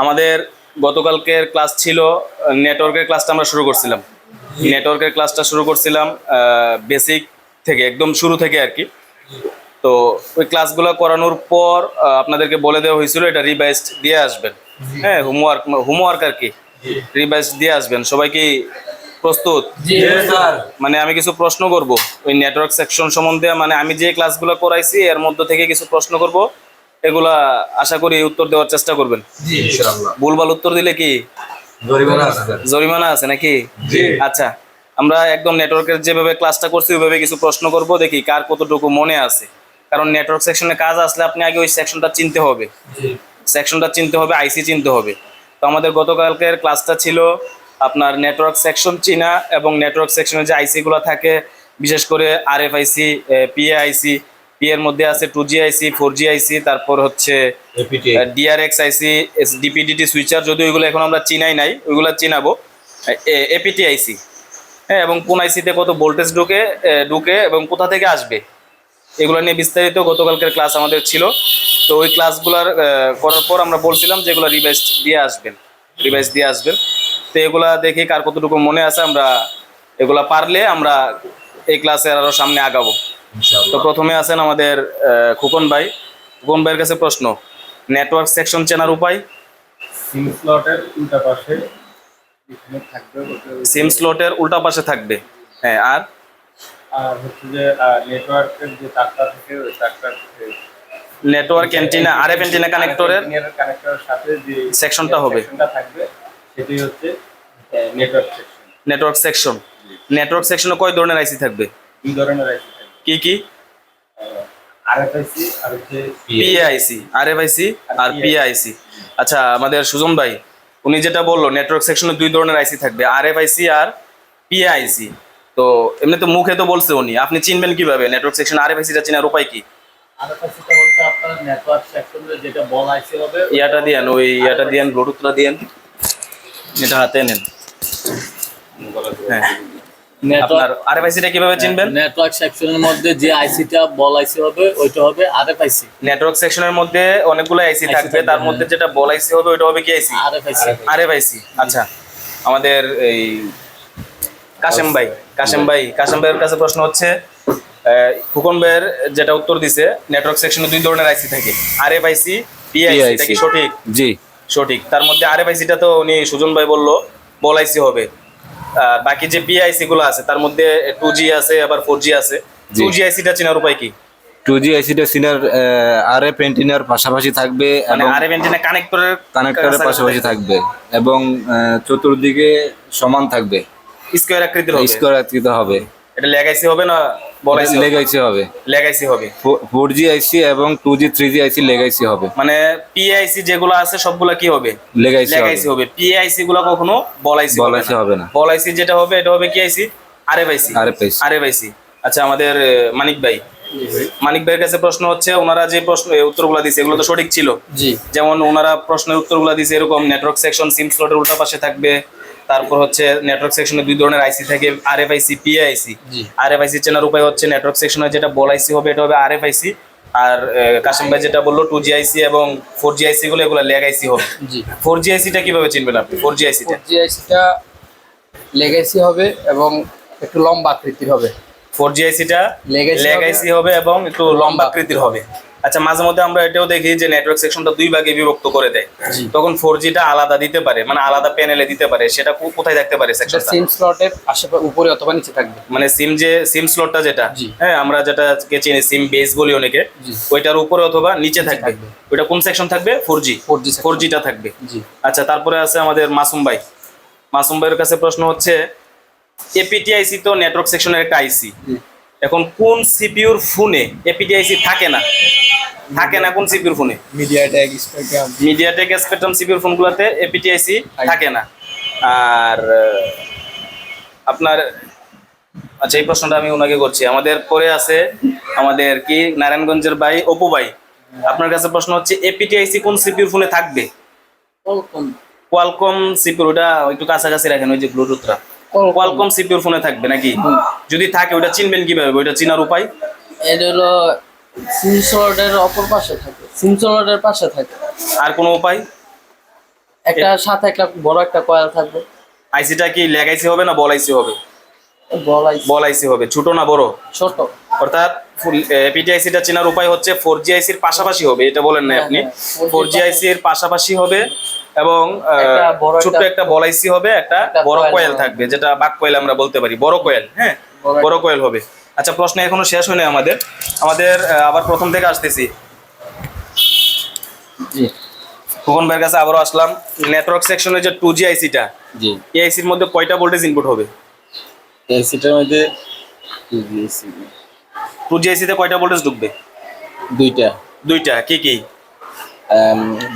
আমাদের গতকালকের ক্লাস ছিল নেটওয়ার্কের ক্লাসটা আমরা শুরু করছিলাম। নেটওয়ার্কের ক্লাসটা শুরু করছিলাম বেসিক থেকে একদম শুরু থেকে আর কি। তো ওই ক্লাসগুলো করানোর পর আপনাদেরকে বলে দেওয়া হয়েছিল এটা রিভাইজ দিয়ে আসবেন। হ্যাঁ হোমওয়ার্ক হোমওয়ার্ক আর কি। রিভাইজ দিয়ে আসবেন। সবাই কি প্রস্তুত? মানে আমি কিছু প্রশ্ন করব। ওই নেটওয়ার্ক সেকশন সম্বন্ধে মানে আমি যে ক্লাসগুলো করাইছি এর মধ্যে থেকে কিছু প্রশ্ন করব। এগুলা আশা করি উত্তর দেওয়ার চেষ্টা করবেন। ভুলভাল উত্তর দিলে কি? জরিমানা আছে স্যার। জরিমানা আছে নাকি? আচ্ছা আমরা একদম নেটওয়ার্কের যেভাবে ক্লাসটা করছি ওইভাবে কিছু প্রশ্ন করব দেখি কার কতটুকু মনে আছে। কারণ নেটওয়ার্ক সেকশনে কাজ আসলে আপনি আগে ওই সেকশনটা চিনতে হবে। সেকশনটা চিনতে হবে আইসি চিনতে হবে। তো আমাদের গতকালকের ক্লাসটা ছিল আপনার নেটওয়ার্ক সেকশন চিনা এবং নেটওয়ার্ক সেকশনে যে আইসিগুলো থাকে বিশেষ করে R F IC PA IC P এর মধ্যে আছে টু জি আইসি ফোর জি আইসি তারপর হচ্ছে ডিআরএক্স আইসি ডিপিডিটি সুইচার যদি ওইগুলো এখন আমরা চিনাই নাই ওইগুলো চিনাবো। এপিটি আইসি হ্যাঁ এবং কোন আইসিতে কত ভোল্টেজ ঢুকে ঢুকে এবং কোথা থেকে আসবে এগুলো নিয়ে বিস্তারিত গতকালকের ক্লাস আমাদের ছিল। তো ওই ক্লাসগুলোর করার পর আমরা বলছিলাম যে এগুলো রিভাইজ দিয়ে আসবেন রিভাইজ দিয়ে আসবেন। তো এগুলা দেখি কার কতটুকু মনে আছে আমরা এগুলা পারলে আমরা এই ক্লাসের আরও সামনে আগাবো। তো প্রথমে আছেন আমাদের খোকন ভাই। খোকন ভাইয়ের কাছে প্রশ্ন নেটওয়ার্ক সেকশন চেনার উপায়? সিম স্লটের উল্টা পাশে সিম স্লটের উল্টা পাশে থাকবে। হ্যাঁ আর? আর হচ্ছে যে নেটওয়ার্কের যে তারটা থাকে ওই তারটার network antenna R F antenna কানেক্টরের কানেক্টরের সাথে যে সেকশনটা হবে। সেকশনটা থাকবে সেটাই হচ্ছে network section network section network সেকশনে কয় ধরনের আইসি থাকবে? দুই ধরনের আইসি কি কি? আরএফআইসি আর পিআইসি আচ্ছা আমাদের সুজন ভাই উনি যেটা বলল নেটওয়ার্ক সেকশনে দুই ধরনের আইসি থাকবে আর এফ আইসি আর পিআইসি তো এমনি তো মুখে তো বলছে উনি আপনি চিনবেন কীভাবে? নেটওয়ার্ক সেকশন আর এফ আইসিটা চেনার উপায় কি? আরএফআইসিটা হচ্ছে আপনার নেটওয়ার্ক সেকশনে যেটা বল আইসি হবে ইয়াটা দিয়েন ওই ইয়াটা দিয়েন ব্লুটুথটা দিয়েন। এটা হাতে নেন। হ্যাঁ। আপনার আর কীভাবে চিনবেন? নেটওয়ার্ক সেকশনের মধ্যে যে আইসিটা বল আইসি হবে ওইটা হবে আরএফআইসি। নেটওয়ার্ক সেকশনের মধ্যে অনেকগুলো আইসি থাকবে তার হ্যাঁ। মধ্যে যেটা বল আইসি হবে ওইটা হবে কি আইসি আরএফআইসি। আরএফআইসি আচ্ছা। আমাদের এই কাশেম ভাই কাশেম ভাই কাশেম ভাইয়ের কাছে প্রশ্ন হচ্ছে আহ, ফুকন ভাইয়ের যেটা উত্তর দিছে নেটওয়ার্ক সেকশনে দুই ধরনের আইসি থাকে। আরএফআইসি পিআইসি এটা কি সঠিক? জি। সঠিক। তার মধ্যে আরএফআইসিটা তো উনি সুজন ভাই বলল বল আইসি হবে। আর বাকি যে পিআইসি গুলো আছে তার মধ্যে টু জি আছে আবার ফোর জি। আছে টু জি আইসিটা চেনার উপায় কি? টু জি আইসিটা সিনার আর এফ এন্টিনার পাশাপাশি থাকবে মানে এবং আরএফ অ্যান্টেনা কানেক্টরের কানেক্টরের পাশাপাশি থাকবে। এবং চতুর্দিকে সমান থাকবে। স্কোয়ার আকৃতির হবে। স্কোয়ার আকৃতি হবে। এটা লেগ আইসি হবে না বল আইসি লেগ আইসি হবে। লেগ আইসি হবে। ফোর জি আইসি এবং two G three G IC leg IC হবে। মানে পিআইসি যেগুলো আছে সবগুলা কি হবে? লেগাইসি হবে। আইসি হবে। পিআইসি গুলো কখনো বল আইসি বল হবে না। হবে না। বল যেটা হবে এটা হবে কি আইসি আরএফআইসি আরএফআইসি আরএফআইসি আরএফ আইসি আচ্ছা আমাদের মানিক ভাই মানিক ভাইয়ের কাছে প্রশ্ন হচ্ছে ওনারা যে প্রশ্ন উত্তরগুলো দিছে এগুলো তো সঠিক ছিল যেমন ওনারা প্রশ্নের উত্তরগুলো দিছে এরকম নেটওয়ার্ক সেকশন সিম স্লটের উল্টা পাশে থাকবে তারপর হচ্ছে নেটওয়ার্ক সেকশনে দুই ধরনের আইসি থাকে আরএফআইসি পিআইসি জি। আরএফআইসি চেনার উপায় হচ্ছে নেটওয়ার্ক সেকশনে যেটা বল আইসি হবে এটা হবে আর আরএফআইসি আর আহ, কাশিম ভাই যেটা বলল টু জি আইসি এবং ফোর জি আইসি গুলো এগুলো লেগ আইসি হবে জি ফোর জি আইসিটা কীভাবে চিনবেন আপনি ফোর জি আইসিটা জি আইসিটা লেগাইসি হবে এবং একটু লম্বা আকৃতির হবে ফোর জি আইসিটা Leg IC লেগ হবে। আইসি হবে এবং একটু লম্বা। আকৃতির হবে। আচ্ছা মাঝে মধ্যে আমরা এটাও দেখি যে নেটওয়ার্ক সেকশনটা দুই ভাগে বিভক্ত করে দেয়। তখন ফোর জিটা আলাদা দিতে পারে মানে আলাদা প্যানেলে দিতে পারে। সেটা কোথায় থাকতে পারে সেকশনটা সিম স্লটের আশেপাশে উপরে অথবা নিচে থাকবে। মানে সিম যে সিম স্লটটা যেটা হ্যাঁ আমরা যেটা কে চিনি সিম বেস বলি অনেকে ওইটার উপরে অথবা নিচে থাকবে। ওইটা কোন সেকশন থাকবে? Four G 4G section। Four জিটা থাকবে। জি। আচ্ছা তারপরে আছে আমাদের মাসুম ভাই। মাসুম ভাইয়ের কাছে প্রশ্ন হচ্ছে এপিটিআইসি তো নেটওয়ার্ক সেকশনের একটা আইসি এখন কোন সিপিউর ফোনে এপিটিআইসি থাকে না? থাকে না কোন সিপিউর ফোনে মিডিয়াটেক স্পেকট্রাম মিডিয়াটেক স্পেকট্রাম সিপিইউর ফোনগুলোতে এপিটিআইসি থাকে না। আর আপনার আচ্ছা এই প্রশ্নটা আমি ওনাকে করছি। আমাদের পরে আছে আমাদের কি? নারায়ণগঞ্জের ভাই অপু ভাই। আপনার কাছে প্রশ্ন হচ্ছে এপিটিআইসি কোন সিপিউর ফোনে থাকবে? কোয়ালকম সিপিউর ওটা একটু কাছাকাছি রাখেন ওই যে ব্লুটুথটা কোয়ালকম সিপিউর ফোনে থাকবে নাকি? যদি থাকে ওটা চিনবেন কীভাবে? ওইটা চিনার উপায়? এটা হলো সিম স্লটের অপর পাশে থাকে। সিম স্লটের পাশে থাকে। আর কোনো উপায়? একটা সাথে একটা বড় একটা কয়েল থাকবে। আইসিটা কি লেগ আইসি হবে না বল আইসি হবে? বল আইসি। বল আইসি হবে। ছোট না বড়? ছোট। অর্থাৎ এপিটি আইসিটা চেনার উপায় হচ্ছে ফোর জি আইসির পাশাপাশি হবে। এটা বলেন না হ্যাঁ, আপনি। হ্যাঁ, 4G ফোর জি আইসির পাশাপাশি হবে। এবং আহ, বড় ছোট্ট একটা- একটা বল আইসি হবে একটা বড় কোয়েল থাকবে যেটা বাক কোয়েল আমরা বলতে পারি বড় কোয়েল হ্যাঁ? বড় কোয়েল হবে। আচ্ছা প্রশ্ন এখনও শেষ হয়নি আমাদের। আমাদের আবার প্রথম থেকে আসতেছি। জি। খোকন ভাইয়ের কাছে আবারও আসলাম। নেটওয়ার্ক সেকশনের যে টু জি আইসিটা জি। এই আইসির মধ্যে কয়টা ভোল্টেজ ইনপুট হবে? এসিটার মধ্যে টু জি আইসিতে কয়টা ভোল্টেজ ঢুকবে? দুইটা। দুইটা কি কি?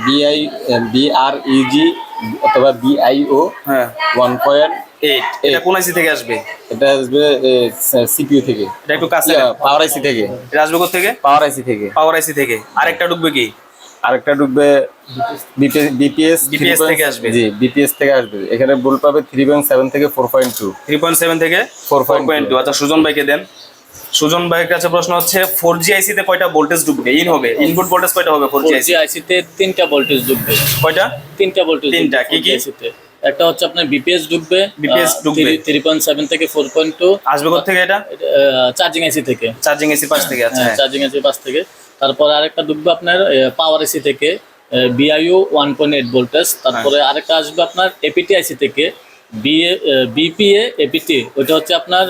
বিআই বিআরইজি E অথবা বিআইও হ্যাঁ। ওয়ান পয়েন্ট এইট এটা কোন আইসি থেকে আসবে? এটা আসবে সিপিইউ থেকে। এটা একটু কাছে। পাওয়ার আইসি থেকে। এটা আসবে কোথা থেকে পাওয়ার আইসি থেকে। পাওয়ার আইসি থেকে। আরেকটা ঢুকবে কি? আরেকটা ঢুকবে বিপিএস BPS থেকে আসবে। জি বিপিএস থেকে আসবে। এখানে বল পাবে থ্রি পয়েন্ট সেভেন থেকে four point two three point seven থেকে ফোর 4.2 পয়েন্ট টু আচ্ছা সুজন ভাইকে দেন। সুজন ভাইয়ের কাছে প্রশ্ন হচ্ছে ফোর জি আইসিতে কয়টা ভোল্টেজ ঢুকবে ইন হবে। ইনপুট ভোল্টেজ কয়টা হবে ফোর জি আইসি আইসিতে তিনটা ভোল্টেজ ঢুকবে কয়টা? তিনটা ভোল্টেজ তিনটা, কি কি? আইসিতে একটা হচ্ছে আপনার বিপিএস ঢুকবে BPS ঢুকবে। থ্রি পয়েন্ট সেভেন থেকে ফোর পয়েন্ট টু আসবে কোথা থেকে এটা? চার্জিং আইসি থেকে। চার্জিং এসির পাশ থেকে আচ্ছা। হ্যাঁ। চার্জিং আইসি পাশ থেকে। তারপর আরেকটা ঢুকবে আপনার পাওয়ার এসি থেকে BIO one point eight voltage তারপরে আরেকটা আসবে আপনার এপিটি আইসি থেকে। বিএ বিপিএ এপিটি ওটা হচ্ছে আপনার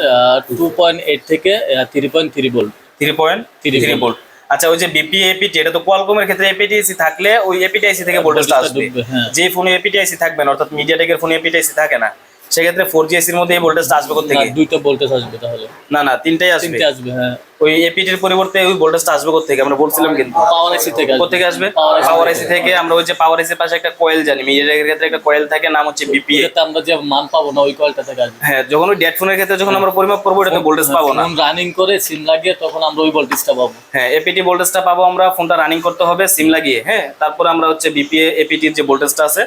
টু পয়েন্ট এইট থেকে three point three volt three point three volt। Volt আচ্ছা ওই যে বিপি এপিটি এটা তো কোয়ালকমের ক্ষেত্রে এপিটিএসি থাকলে ওই এপিটিআইসি থেকে ভোল্টেজটা আসবে হ্যাঁ। যে ফোনে এপিটিআইসি থাকবে না অর্থাৎ মিডিয়াটেকের ফোনে এপিটিআইসি থাকে না সেক্ষেত্রে ফোর জি এসির মধ্যে এই ভোল্টেজটা আসবে কোথা থেকে? দুইটা ভোল্টেজ আসবে তাহলে। না না তিনটাই আসবে। তিনটে আসবে হ্যাঁ। ওই এপিটির পরিবর্তে ওই ভোল্টেজটা আসবে কোথা থেকে? আমরা বলছিলাম কিন্তু। পাওয়ার এসি থেকে। কোথেকে আসবে? পাওয়ার। আইসি থেকে আমরা ওই যে পাওয়ার আইসির পাশে একটা কয়েল জানি মিডিয়াটেকের ক্ষেত্রে একটা কয়েল থাকে নাম হচ্ছে বিপিএ ওটাতে আমরা যে মান পাবো না ওই কলটা থেকে আসবে। হ্যাঁ যখন ওই ডেড ফোনের ক্ষেত্রে যখন আমরা পরিমাপ করব এটাতে ভোল্টেজ পাবো না। রানিং করে সিম লাগিয়ে তখন আমরা ওই ভোল্টেজটা পাবো। হ্যাঁ এপিটি ভোল্টেজটা পাবো আমরা ফোনটা রানিং করতে হবে সিম লাগিয়ে হ্যাঁ। তারপরে আমরা হচ্ছে বিপিএ এপিটির যে ভোল্টেজটা আছে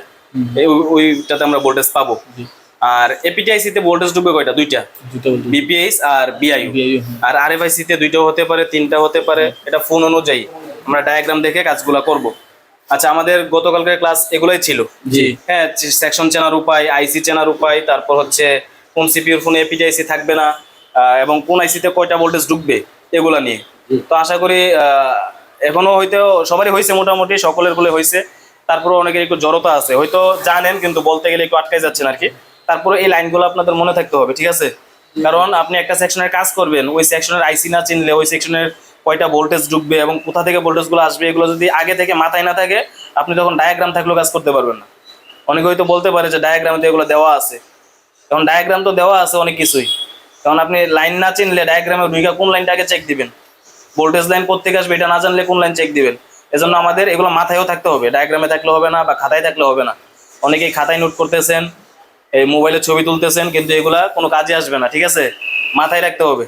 ওইটাতে আমরা ভোল্টেজ পাবো। আর এপিটিআইসি তে ভোল্টেজ ঢুকবে কয়টা? দুইটা। বিপিএইচ আর বিআইউ আর আরএফআইসি তে দুইটা হতে পারে তিনটা হতে পারে। এটা ফোন অনুযায়ী। আমরা ডায়াগ্রাম দেখে কাজগুলো করব। আচ্ছা আমাদের গতকালকের ক্লাস এগুলোই ছিল। জি। হ্যাঁ সেকশন চেনার উপায় আইসি চেনার উপায় তারপর হচ্ছে কোন সিপিউর ফোনে এপিটিআইসি থাকবে না এবং কোন আইসিতে কয়টা ভোল্টেজ ঢুকবে এগুলা নিয়ে। তো আশা করি এখনও হয়তো সবারই হয়েছে মোটামুটি সকলের বলে হয়েছে। তারপরে অনেকের একটু জড়তা আছে। হয়তো জানেন কিন্তু বলতে গেলে একটু আটকাই যাচ্ছেন আর কি। তারপরে এই লাইনগুলো আপনাদের মনে থাকতে হবে, ঠিক আছে? কারণ আপনি একটা সেকশনের কাজ করবেন, ওই সেকশনের আইসি না চিনলে ওই সেকশনের কয়টা ভোল্টেজ ঢুকবে এবং কোথা থেকে ভোল্টেজগুলো আসবে, এগুলো যদি আগে থেকে মাথায় না থাকে, আপনি তখন ডায়াগ্রাম থাকলেও কাজ করতে পারবেন না। অনেকে হয়তো বলতে পারে যে ডায়াগ্রামে তো এগুলো দেওয়া আছে। কারণ ডায়াগ্রাম তো দেওয়া আছে অনেক কিছুই। কারণ আপনি লাইন না চিনলে ডায়াগ্রামে ভূমিকা কোন লাইনটা আগে চেক দিবেন? ভোল্টেজ লাইন কোথেকে আসবে এটা না জানলে কোন লাইন চেক দিবেন? এজন্য আমাদের এগুলো মাথায়ও থাকতে হবে ডায়াগ্রামে থাকলে হবে না বা খাতায় থাকলে হবে না। অনেকেই খাতায় নোট করতেছেন এই মোবাইলে ছবি তুলতেছেন, কিন্তু এগুলা কোনো কাজে আসবে না, ঠিক আছে? মাথায় রাখতে হবে।